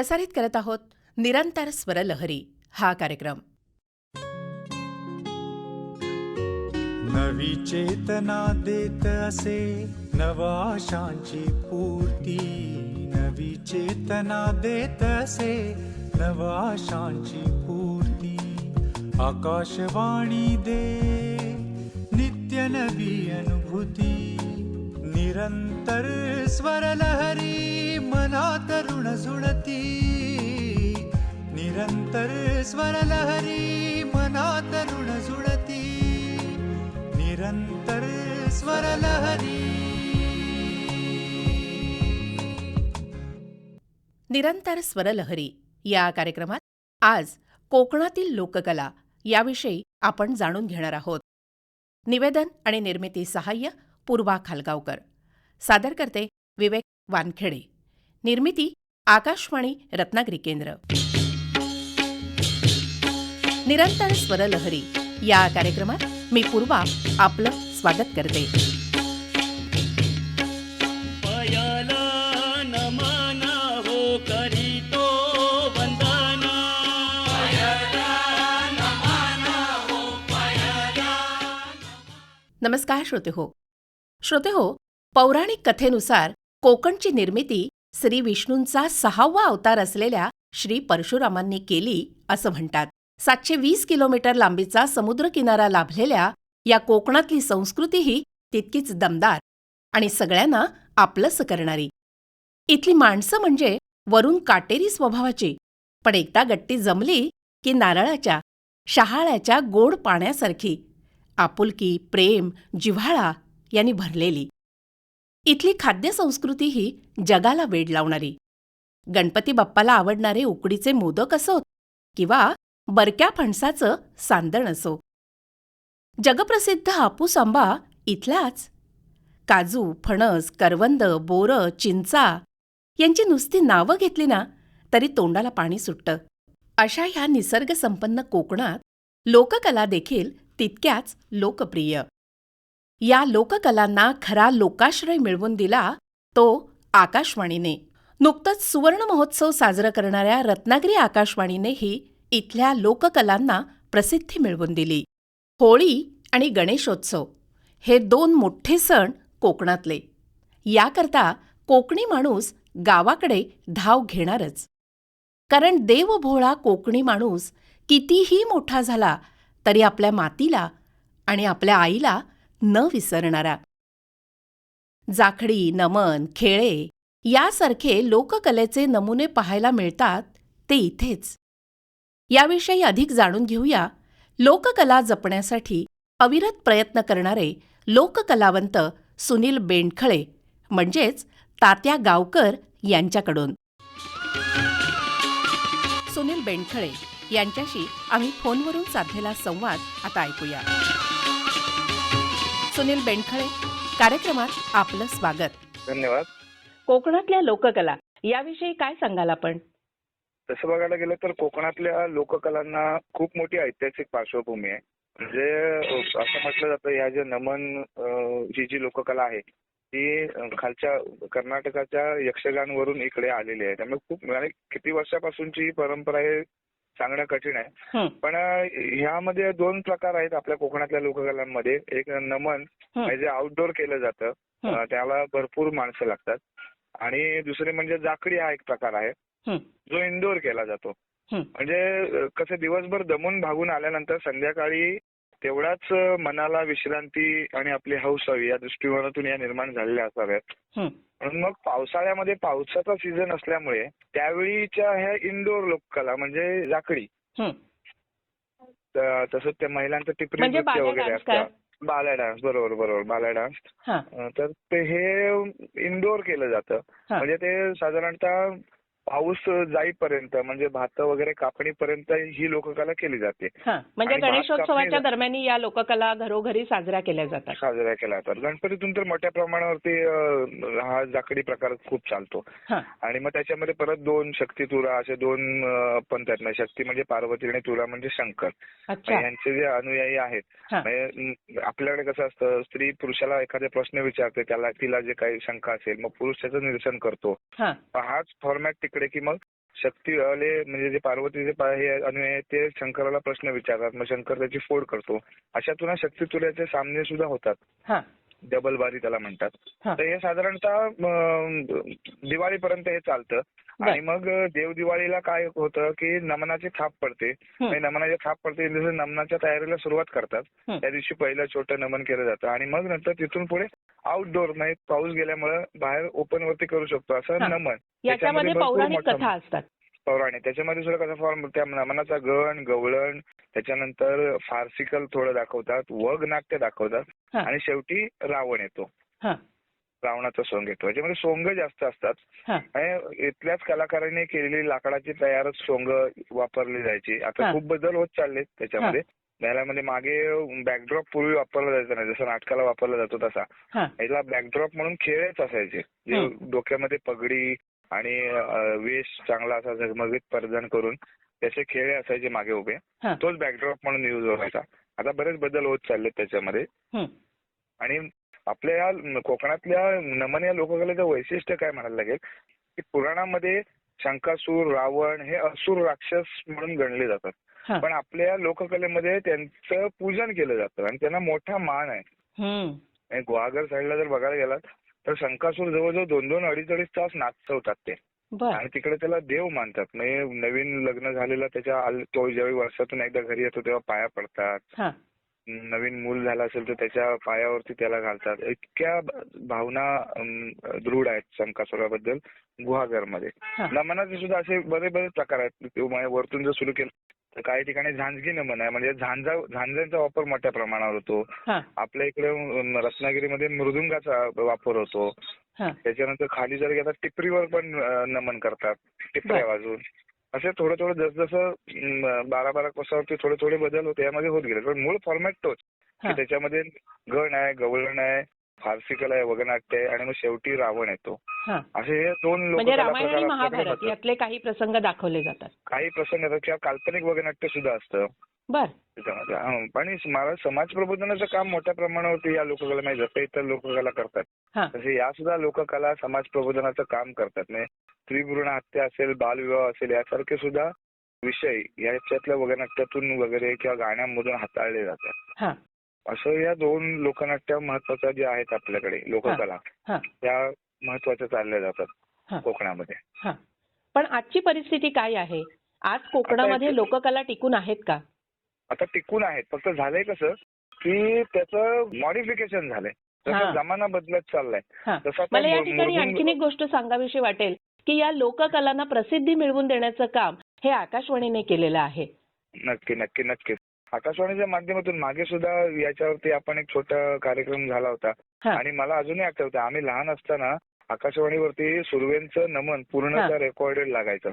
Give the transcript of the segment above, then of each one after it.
प्रसारित करत आहोत निरंतर स्वरलहरी. हा कार्यक्रम. नवी चेतना देत असे नवाशांची पूर्ती. नवी चेतना देत असे नवाशांची पूर्ती. आकाशवाणी दे नित्य नवी अनुभूती. निरंतर स्वरलहरी. मना तरुण झुळती निरंतर स्वरलहरी मना तरुण झुळती निरंतर स्वरलहरी निरंतर स्वरलहरी या कार्यक्रमात आज कोकणातील लोककला याविषयी आपण जाणून घेणार आहोत. निवेदन आणि निर्मिती सहाय्य पूर्वा खालगावकर. सादर करते विवेक वानखेडे. निर्मिती आकाशवाणी रत्नागिरी केंद्र. निरंतर स्वरलहरी या कार्यक्रमात मी पूर्वा आपलं स्वागत करते. हो वंदन. नमस्कार श्रोते हो. श्रोते हो पौराणिक कथेनुसार कोकणची निर्मिती श्री विष्णूंचा सहावा अवतार असलेल्या श्री परशुरामांनी केली असं म्हणतात. सातशे वीस किलोमीटर लांबीचा समुद्रकिनारा लाभलेल्या या कोकणातली संस्कृतीही तितकीच दमदार आणि सगळ्यांना आपलंसं करणारी. इथली माणसं म्हणजे वरून काटेरी स्वभावाची. पण एकदा गट्टी जमली की नारळाच्या शहाळ्याच्या गोड पाण्यासारखी आपुलकी प्रेम जिव्हाळा यांनी भरलेली. इथली खाद्यसंस्कृती ही जगाला वेड लावणारी. गणपती बाप्पाला आवडणारे उकडीचे मोदक असोत किंवा बरक्या फणसाचं सांदण असो. जगप्रसिद्ध हापूस आंबा इथलाच. काजू फणस करवंद बोरं चिंचा यांची नुसती नावं घेतली ना तरी तोंडाला पाणी सुटतं. अशा ह्या निसर्गसंपन्न कोकणात लोककला देखील तितक्याच लोकप्रिय. या लोककलांना खरा लोकाश्रय मिळवून दिला तो आकाशवाणीने. नुकतंच सुवर्ण महोत्सव साजरा करणाऱ्या रत्नागिरी आकाशवाणीनेही इथल्या लोककलांना प्रसिद्धी मिळवून दिली. होळी आणि गणेशोत्सव हे दोन मोठे सण कोकणातले. याकरता कोकणी माणूस गावाकडे धाव घेणारच. कारण देवभोळा कोकणी माणूस कितीही मोठा झाला तरी आपल्या मातीला आणि आपल्या आईला न विसरणारा. जाखडी नमन खेळे यासारखे लोककलेचे नमुने पाहायला मिळतात ते इथेच. याविषयी अधिक जाणून घेऊया. लोककला जपण्यासाठी अविरत प्रयत्न करणारे लोककलावंत सुनील बेंडखळे म्हणजेच तात्या गावकर यांच्याकडून. सुनील बेंडखळे यांच्याशी आम्ही फोनवरून साधलेला संवाद आता ऐकूया. सुनील बेंडखळे. कार्यक्रमात आपलं स्वागत. धन्यवाद. कोकणातल्या लोककला याविषयी काय सांगाल आपण? तसं बघायला गेलं तर कोकणातल्या लोककलांना खूप मोठी ऐतिहासिक पार्श्वभूमी आहे. म्हणजे असं म्हटलं जातं ह्या ज्या नमन ही जी लोककला आहे ती खालच्या कर्नाटकाच्या यक्षगानवरून इकडे आलेली आहे. त्यामुळे खूप म्हणजे किती वर्षापासूनची ही परंपरा आहे सांगणं कठीण आहे. पण ह्यामध्ये दोन प्रकार आहेत आपल्या कोकणातल्या लोककलांमध्ये. एक नमन जे आउटडोर केलं जातं त्याला भरपूर माणसं लागतात. आणि दुसरे म्हणजे जाकडी हा एक प्रकार आहे. जो इंडोर केला जातो. म्हणजे कसं दिवसभर दमून भागून आल्यानंतर संध्याकाळी तेवढाच मनाला विश्रांती आणि आपली हौस हवी या दृष्टिकोनातून या निर्माण झालेल्या असाव्यात. म्हणून मग पावसाळ्यामध्ये पावसाचा सीझन असल्यामुळे त्यावेळीच्या ह्या इंडोर लोककला म्हणजे. त- तसंच त्या महिलांचं टिपरी म्हणजे नृत्य वगैरे? असतं बाल्या डान्स बरोबर बरोबर बाल्या डान्स हां, तर ते हे इंडोर केलं जातं. म्हणजे ते साधारणतः पाऊस जाईपर्यंत म्हणजे भात वगैरे कापणीपर्यंत ही लोककला केली जाते. हां. म्हणजे आणि भात गणेशोत्सवाच्या कापणी- दरम्यान या लोककला घरोघरी साजऱ्या केल्या जातात. साजऱ्या केल्या जातात. गणपतीतून तर मोठ्या प्रमाणावरती अ, हा जाकडी प्रकार खूप चालतो. हां, आणि मग त्याच्यामध्ये परत दोन शक्ती तुरा असे दोन अ, पण त्यात ना शक्ती म्हणजे पार्वती आणि तुरा म्हणजे शंकर. अच्छा. यांचे जे अनुयायी आहेत हां. म्हणजे म, आपल्याकडे कसं असतं स्त्री पुरुषाला एखादा प्रश्न विचारते त्याला तिला जे काही शंका असेल मग पुरुष त्याचं निरसन करतो. हां, हाच फॉर्मॅट तिकडे की मग शक्तीवाले म्हणजे जे पार्वतीचे पा- हे अनु आहे ते शंकराला प्रश्न विचारतात. मग शंकर त्याची फोड करतो. अशातून हा शक्ती तुल्याचे सामने सुद्धा होतात. हा. डबल बारी त्याला म्हणतात. हा. तर हे साधारणतः अं, दिवाळीपर्यंत हे चालतं. आणि मग देव दिवाळीला काय होतं की नमनाची थाप पडते. हं. आणि नमनाची थाप पडते जसं नमनाच्या तयारीला सुरुवात करतात. त्या दिवशी पहिलं छोटं नमन केलं जातं. आणि मग नंतर तिथून पुढे आउटडोर म्हणजे पाऊस गेल्यामुळे बाहेर ओपन वरती करू शकतो असं. नमन. याच्यामध्ये पौराणिक कथा असतात. पौराणिक. त्याच्यामध्ये सुद्धा कसा फॉर्म त्या नमनाचा गण गवळण त्याच्यानंतर फार्सिकल थोडं दाखवतात वग नाट्य दाखवतात. आणि शेवटी रावण येतो. रावणाचा सोंग येतो. याच्यामध्ये सोंग जास्त असतात. आणि इथल्याच कलाकारांनी केलेली लाकडाची तयारच सोंग वापरली जायची. आता. खूप बदल होत चाललेत त्याच्यामध्ये. त्यामध्ये मागे बॅकड्रॉप पूर्वी वापरला जायचा नाही. जसं नाटकाला वापरला जातो तसा. याला बॅकड्रॉप म्हणून खेळच असायचे. जे. डोक्यामध्ये पगडी आणि वेश चांगला असा झगमगीत परिधान करून त्याचे खेळे असायचे मागे उभे. तोच बॅकड्रॉप म्हणून युज व्हायचा. आता बरेच बदल होत चाललेत त्याच्यामध्ये. आणि आपल्या या कोकणातल्या नमन या लोककलेचं वैशिष्ट्य काय म्हणायला लागेल? की पुराणामध्ये शंकासूर रावण हे असुर राक्षस म्हणून गणले जातात. पण आपल्या लोककलेमध्ये त्यांचं पूजन केलं जातं आणि त्यांना मोठा मान आहे. आणि गुहागर साईडला जर बघायला गेलात तर शंकासूर जवळजवळ दोन दोन अडीच अडीच तास नाचवतात ते. आणि तिकडे त्याला देव मानतात. म्हणजे नवीन लग्न झालेला त्याच्या तो ज्यावेळी वर्षातून एकदा घरी येतो तेव्हा पाया पडतात. नवीन मूल झालं असेल तर त्याच्या पायावरती त्याला घालतात. इतक्या भावना दृढ आहेत शंकासुराबद्दल गुहागरमध्ये. नमनाचे सुद्धा असे बरेच बरेच प्रकार आहेत. ते वरतून जर सुरू केलं तर काही ठिकाणी झांजगी नमन आहे म्हणजे झांजा झांजांचा वापर मोठ्या प्रमाणावर होतो. आपल्या इकडे रत्नागिरीमध्ये मृदुंगाचा वापर होतो. त्याच्यानंतर खाली जर गेला टिपरीवर पण नमन करतात. टिपऱ्या बर. असे थोडं थोडं जसजसं बारा बारा कोसावरती थोडे थोडे बदल होते यामध्ये होत गेले. पण मूळ फॉर्मॅट तोच की त्याच्यामध्ये गण आहे गवळण आहे फार्सिकल आहे वगनाट्य आहे आणि मग शेवटी रावण येतो असे हे दोन लोक म्हणजे रामायण आणि महाभारत यातले काही प्रसंग दाखवले जातात. काही प्रसंग येतात किंवा काल्पनिक वगनाट्य सुद्धा असतं. बर. त्याच्यामध्ये. आणि मला समाज प्रबोधनाचं काम मोठ्या प्रमाणावरती या लोककला म्हणजे जसं इतर लोककला करतात. हा. तसे या सुद्धा लोककला समाज प्रबोधनाचं काम करतात. म्हणजे स्त्री भ्रूण हत्या असेल बालविवाह असेल यासारखे सुद्धा विषय याच्यातल्या वगनाट्यातून वगैरे किंवा गाण्यांमधून हाताळले जातात. असं या दोन लोकनाट्य महत्त्वाच्या ज्या आहेत आपल्याकडे लोककला त्या महत्त्वाच्या चालल्या जातात कोकणामध्ये. हा. पण आजची परिस्थिती काय आहे? आज कोकणामध्ये लोककला टिकून आहेत का? आता टिकून आहेत. फक्त झालंय कसं की त्याचं मॉडिफिकेशन झालंय. जसं जमाना बदलत चाललाय. तसं मला या ठिकाणी आणखीन एक गोष्ट सांगावीशी वाटेल की या लोककलांना प्रसिद्धी मिळवून देण्याचं काम हे आकाशवाणीने केलेलं आहे. नक्की नक्की नक्कीच आकाशवाणीच्या माध्यमातून मागे सुद्धा याच्यावरती आपण एक छोटा कार्यक्रम झाला होता. आणि मला अजूनही आठवतं आम्ही लहान असताना आकाशवाणीवरती सुर्वेंचं नमन पूर्णतः. रेकॉर्डेड लागायचं.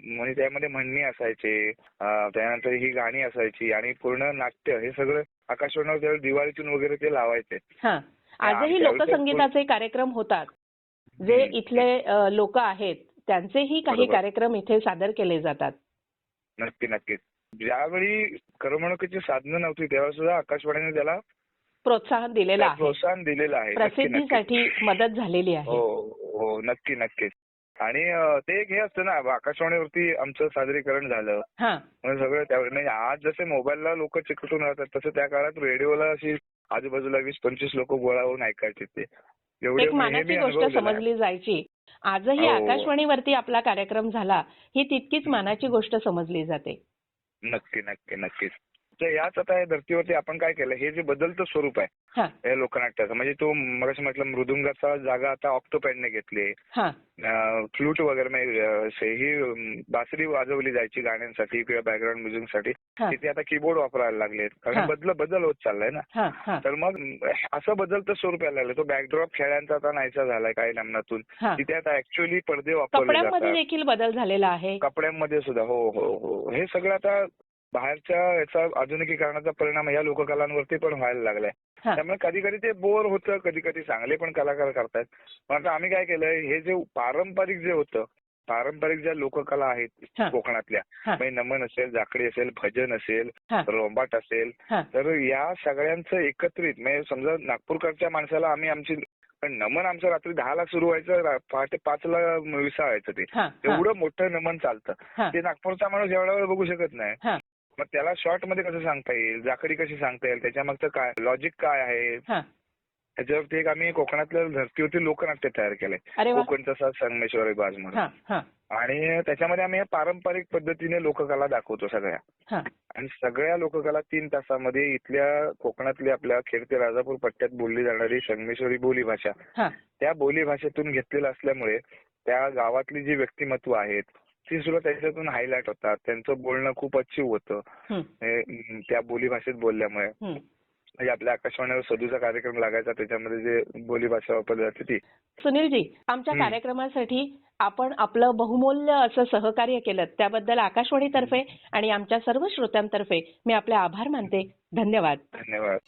म्हणजे त्यामध्ये म्हणणी असायचे त्यानंतर ही गाणी असायची आणि पूर्ण नाट्य हे सगळं आकाशवाणीवर त्यावेळी दिवाळीतून वगैरे ते लावायचे. हा. आजही लोकसंगीताचे कार्यक्रम होतात. जे. इथले लोक आहेत त्यांचेही काही. कार्यक्रम इथे सादर केले जातात. नक्की नक्कीच ज्यावेळी करमणुकीची साधनं नव्हती तेव्हा सुद्धा आकाशवाणीने त्याला प्रोत्साहन दिलेलं आहे. प्रोत्साहन दिलेलं आहे. प्रसिद्धीसाठी मदत झालेली आहे. हो हो. नक्की नक्कीच आणि ते एक हे असतं ना आकाशवाणीवरती आमचं सादरीकरण झालं. हा. म्हणजे सगळं त्या म्हणजे आज जसे मोबाईलला लोक चिकटून राहतात तसं त्या काळात रेडिओला अशी आजूबाजूला वीस पंचवीस लोक गोळा होऊन ऐकायचे ते. एवढे एक मानाची गोष्ट. समजली जायची. आजही हो. आकाशवाणीवरती आपला कार्यक्रम झाला ही तितकीच मानाची गोष्ट समजली जाते. नक्की नक्की नक्कीच. तर याच आता या धर्तीवरती आपण काय केलं हे जे बदलतं स्वरूप आहे हा. या लोकनाट्याचं. म्हणजे तो मगाशी म्हटलं मृदुंगाचा जागा आता ऑक्टोपॅडने घेतली. फ्लूट वगैरे म्हणजे ही बासरी वाजवली जायची गाण्यांसाठी किंवा बॅकग्राऊंड म्युझिकसाठी तिथे आता कीबोर्ड वापरायला लागलेत. कारण बदल बदल होत चाललाय ना. तर मग असं बदलतं स्वरूप यायला लागलं. तो बॅकड्रॉप खेळ्यांचा आता नाहीसा झालाय काही नमनातून हा. तिथे आता ऍक्च्युअली पडदे वापरले जातात. देखील बदल झालेला आहे. कपड्यांमध्ये सुद्धा हो हो हो. हे सगळं आता बाहेरच्या याचा आधुनिकीकरणाचा परिणाम या लोककलांवरती पण व्हायला लागलाय. त्यामुळे कधी कधी ते बोर होतं कधी कधी चांगले पण कलाकार करतायत. पण आता आम्ही काय केलंय हे जे पारंपरिक जे होतं पारंपरिक ज्या लोककला आहेत. कोकणातल्या म्हणजे नमन असेल जाकडी असेल भजन असेल रोंबाट असेल तर या सगळ्यांचं एकत्रित म्हणजे समजा नागपूरकडच्या माणसाला आम्ही आमची पण नमन आमचं रात्री दहाला सुरू व्हायचं पहाटे पाचला विसाळायचं ते. एवढं मोठं नमन चालतं. ते नागपूरचा माणूस एवढा वेळ बघू शकत नाही. मग त्याला शॉर्टमध्ये कसं सांगता येईल? जाकडी कशी सांगता येईल? त्याच्या मागचं काय? लॉजिक काय आहे? हा. त्याच्यावरती एक आम्ही कोकणातल्या धर्तीवरती लोकनाट्य तयार केलंय. अरे वा. कोकणचा सा संगमेश्वरी बाज म्हणून. हा हा. आणि त्याच्यामध्ये आम्ही पारंपरिक पद्धतीने लोककला दाखवतो सगळ्या. हा. आणि सगळ्या लोककला तीन तासामध्ये इथल्या कोकणातली आपल्या खेड ते राजापूर पट्ट्यात बोलली जाणारी संगमेश्वरी बोली भाषा. हा. त्या बोली भाषेतून घेतलेलं असल्यामुळे त्या गावातली जी व्यक्तिमत्व आहेत ती सुद्धा त्याच्यातून हायलाइट होतात. त्यांचं बोलणं खूप अचीव होतं. हे, त्या बोली भाषेत बोलल्यामुळे. म्हणजे आपल्या आकाशवाणीवर सदूचा कार्यक्रम लागायचा त्याच्यामध्ये जे बोली भाषा वापरली जाते ती. सुनीलजी आमच्या. कार्यक्रमासाठी आपण आपलं बहुमूल्य असं सहकार्य केलं त्याबद्दल आकाशवाणीतर्फे आणि आमच्या सर्व श्रोत्यांतर्फे मी आपले आभार मानते. धन्यवाद. धन्यवाद.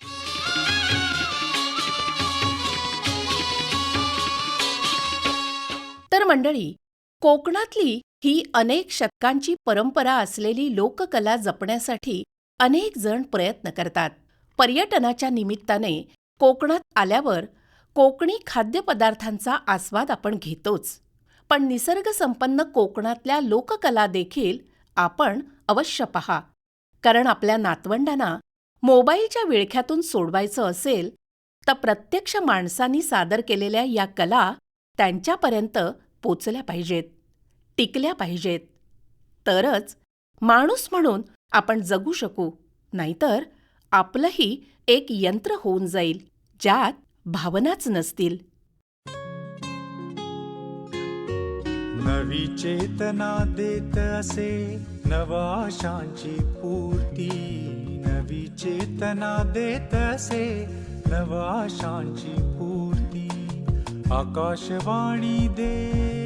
तर मंडळी कोकणातली ही अनेक शतकांची परंपरा असलेली लोककला जपण्यासाठी अनेक जण प्रयत्न करतात. पर्यटनाच्या निमित्ताने कोकणात आल्यावर कोकणी खाद्यपदार्थांचा आस्वाद आपण घेतोच. पण निसर्गसंपन्न कोकणातल्या लोककला देखील आपण अवश्य पहा. कारण आपल्या नातवंडांना मोबाईलच्या विळख्यातून सोडवायचं असेल तर प्रत्यक्ष माणसांनी सादर केलेल्या या कला त्यांच्यापर्यंत पोचल्या पाहिजेत. टिकल्या पाहिजेत. तरच माणूस म्हणून आपण जगू शकू नाहीतर आपलंही एक यंत्र होऊन जाईल ज्यात भावनाच नसतील. नवी चेतना देत असे नवाशांची पूर्ती. नवी चेतना देत असे नवाशांची पूर्ती. आकाशवाणी दे.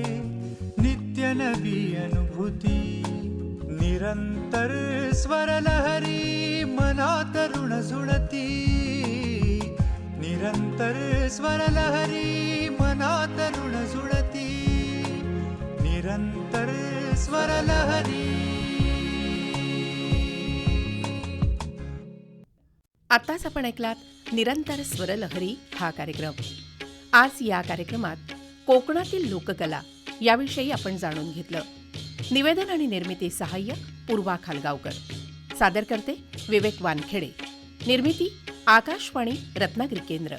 नवी अनुभूती निरंतर स्वरलहरी मनात ऋण जुळती निरंतर स्वरलहरी मनात ऋण जुळती निरंतर स्वरलहरी आताच आपण ऐकलात निरंतर स्वरलहरी हा कार्यक्रम. आज या कार्यक्रमात कोकणातील लोककला याविषयी आपण जाणून घेतलं. निवेदन आणि निर्मिती सहाय्य पूर्वा खालगावकर. सादर करते विवेक वानखेडे. निर्मिती आकाशवाणी रत्नागिरी केंद्र.